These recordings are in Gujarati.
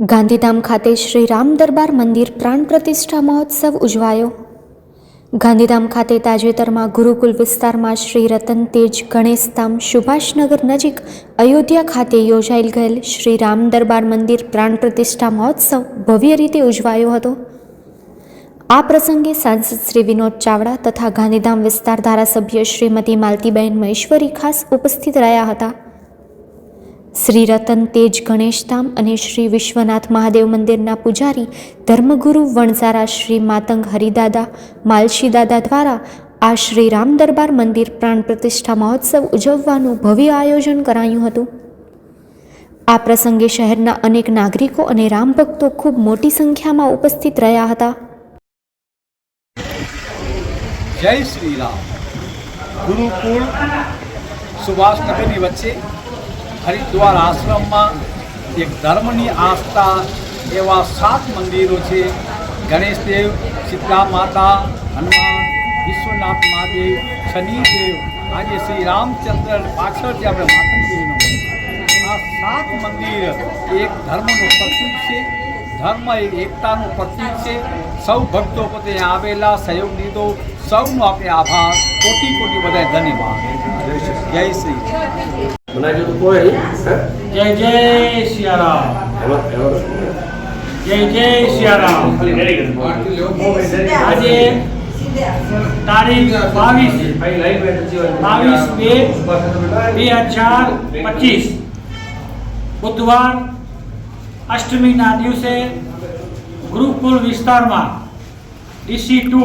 ગાંધીધામ ખાતે શ્રી રામ દરબાર મંદિર પ્રાણ પ્રતિષ્ઠા મહોત્સવ ઉજવાયો. ગાંધીધામ ખાતે તાજેતરમાં ગુરુકુલ વિસ્તારમાં શ્રી રતન તેજ ગણેશધામ સુભાષનગર નજીક અયોધ્યા ખાતે યોજાયેલ ગયેલ શ્રી રામ દરબાર મંદિર પ્રાણ પ્રતિષ્ઠા મહોત્સવ ભવ્ય રીતે ઉજવાયો હતો. આ પ્રસંગે સાંસદ શ્રી વિનોદ ચાવડા તથા ગાંધીધામ વિસ્તાર ધારાસભ્ય શ્રીમતી માલતીબહેન મહેશ્વરી ખાસ ઉપસ્થિત રહ્યા હતા. શ્રી રતન તેજ ગણેશધામ અને શ્રી વિશ્વનાથ મહાદેવ મંદિરના પૂજારી ધર્મગુરુ વણઝારા શ્રી માતંગ હરિદાદા માલશીદાદા દ્વારા આ શ્રી રામ દરબાર મંદિર પ્રાણ પ્રતિષ્ઠા મહોત્સવ ઉજવવાનું ભવ્ય આયોજન કરાયું હતું. આ પ્રસંગે શહેરના અનેક નાગરિકો અને રામ ભક્તો ખૂબ મોટી સંખ્યામાં ઉપસ્થિત રહ્યા હતા. જય શ્રી રામ. ગુરુકુળ સુભાષનગરની વચ્ચે હરિદ્વાર આશ્રમમાં એક ધર્મની આસ્થા એવા સાત મંદિરો છે. ગણેશદેવ સીતા માતા, હનુમાન, વિશ્વનાથ મહાદેવ શનિદેવ આજે શ્રી રામચંદ્ર પાછળથી આપણે માતાજીનું આ સાત મંદિર એક ધર્મનું પ્રતીક છે. ધર્મ એ એકતાનું પ્રતીક છે. સૌ ભક્તો પોતે આવેલા, સહયોગ લીધો. સૌનો આપણે આભાર. કોટી કોટી બધા ધન્યવાદ. જય શ્રી બનાવી તો કોઈ નહીં જય જય સિયારામ. જય જય સિયારામ. આજે તારીખ બાવીસ. બાવીસ બે બે હજાર પચીસ. બુધવાર અષ્ટમીના દિવસે ગુરુકુલ વિસ્તારમાં ડીસી ટુ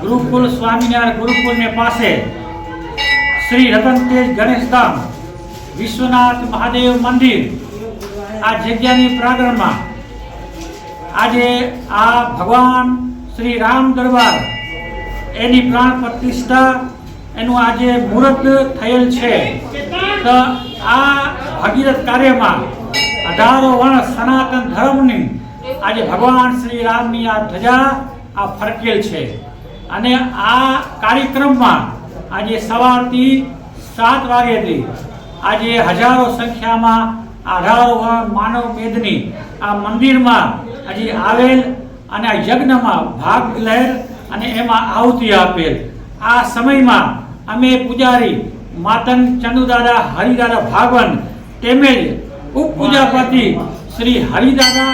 ગુરુકુલ સ્વામિનારાયણ ગુરુકુલને પાસે શ્રી રતનતેજ ગણેશધામ વિશ્વનાથ મહાદેવ મંદિર આ જગ્યાની પ્રાંગણમાં આજે આ ભગવાન શ્રી રામ દરબાર એની પ્રાણ પ્રતિષ્ઠા, એનું આજે મુહૂર્ત થયેલ છે. તો આ ભગીરથ કાર્યમાં અઢારો વર્ષ સનાતન ધર્મની આજે ભગવાન શ્રી રામની આ ધજા આ ફરકેલ છે. અને આ કાર્યક્રમમાં આજે સવારથી સાત વાગ્યાથી આજે હજારો સંખ્યામાં અઢારો માનવ મેદની આ મંદિરમાં આજે આવેલ અને આ યજ્ઞમાં ભાગ લહેર અને એમાં આહુતિ આપેલ. આ સમયમાં અમે પૂજારી માતન ચંદુદાદા હરિદાદા ભાગવન તેમજ ઉપપૂજાપતિ શ્રી હરિદાદા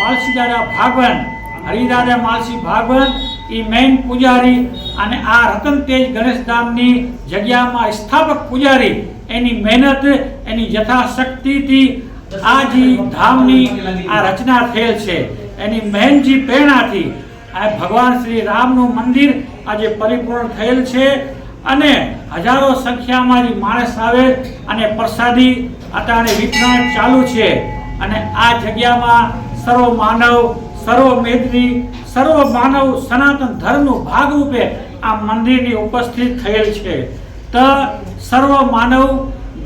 માલસીદાદા ભાગવન, હરિદાદા માલસી ભાગવન એ મેઇન પૂજારી અને આ રતન તેજ ગણેશધામની જગ્યામાં સ્થાપક પૂજારી એની મહેનત, એની યથાશક્તિથી આ જે ધામની આ રચના થયેલ છે. એની મહેનજી પ્રેરણાથી આ ભગવાન શ્રી રામનું મંદિર આજે પરિપૂર્ણ થયેલ છે અને હજારો સંખ્યામાં માણસ આવે અને પ્રસાદી અત્યારે વિતરણ ચાલુ છે. અને આ જગ્યામાં સર્વ માનવ, સર્વ મેદની સર્વ માનવ સનાતન ધર્મનું ભાગરૂપે આ મંદિરની ઉપસ્થિત થયેલ છે. તો સર્વ માનવ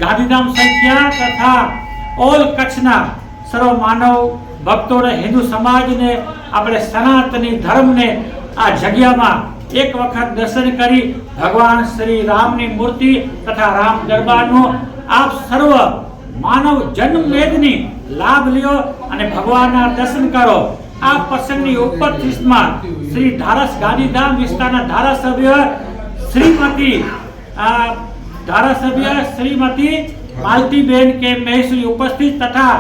ગાંધીધામ સંખ્યા તથા ઓલ કચ્છના સર્વ માનવ ભક્તોને હિન્દુ સમાજને આપણે સનાતની ધર્મને આ જગ્યામાં એક વખત દર્શન કરી ભગવાન શ્રી રામની મૂર્તિ તથા રામ દરબારનો આપ સર્વ માનવ જન્મવેદની લાભ લ્યો અને ભગવાનના દર્શન કરો. આ પ્રસંગની ઉપસ્થિતમાં શ્રી ધારસ ગાંધીધામ વિસ્તારના ધારાસભ્ય શ્રીમતી, આ ધારાસભ્ય શ્રીમતી માલતીબેન કે મહેશ્વરી ઉપસ્થિત તથા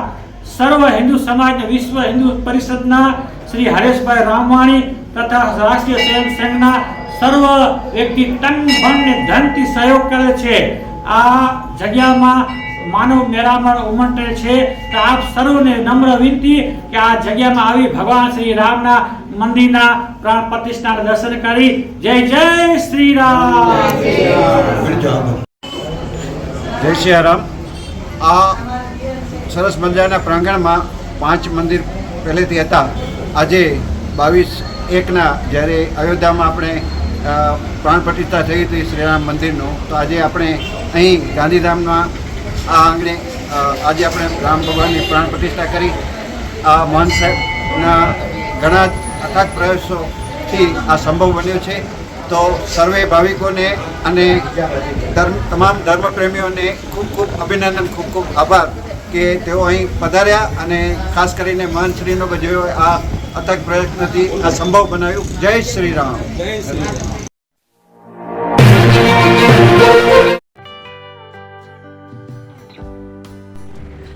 સર્વ હિન્દુ સમાજ વિશ્વ હિન્દુ પરિષદના શ્રી હરેશભાઈ રામવાણી તથા રાષ્ટ્રીય સ્વયં સંઘના સર્વ વ્યક્તિ તન, મન ધનથી સહયોગ કરે છે. આ જગ્યામાં માનવ મેળામાં ઉમંત્રણ છે તો આપ સર્વને નમ્ર વિનંતી કે આ જગ્યામાં આવી ભગવાન શ્રી રામના મંદિરના પ્રાણ પ્રતિષ્ઠાના દર્શન કરી. જય જય શ્રી રામ. જય શ્રી રામ. આ સરસ મજાના પ્રાંગણમાં પાંચ મંદિર પહેલેથી હતા. આજે બાવીસ એકના જ્યારે અયોધ્યામાં આપણે પ્રાણ પ્રતિષ્ઠા થઈ હતી શ્રીરામ મંદિરનું તો આજે આપણે અહીં ગાંધીધામમાં આ આંગણે આજે આપણે રામ ભગવાનની પ્રાણ પ્રતિષ્ઠા કરી. આ મહંત સાહેબના ઘણા અથાગ પ્રયાસોથી આ સંભવ બન્યો છે. તો સર્વે ભાવિકોને અને ધર્મ, તમામ ધર્મપ્રેમીઓને ખૂબ ખૂબ અભિનંદન, ખૂબ ખૂબ આભાર કે તેઓ અહીં પધાર્યા અને ખાસ કરીને મહાનશ્રીનો જેઓ આ અથક પ્રયત્નથી આ સંભવ બનાવ્યું. જય શ્રી રામ.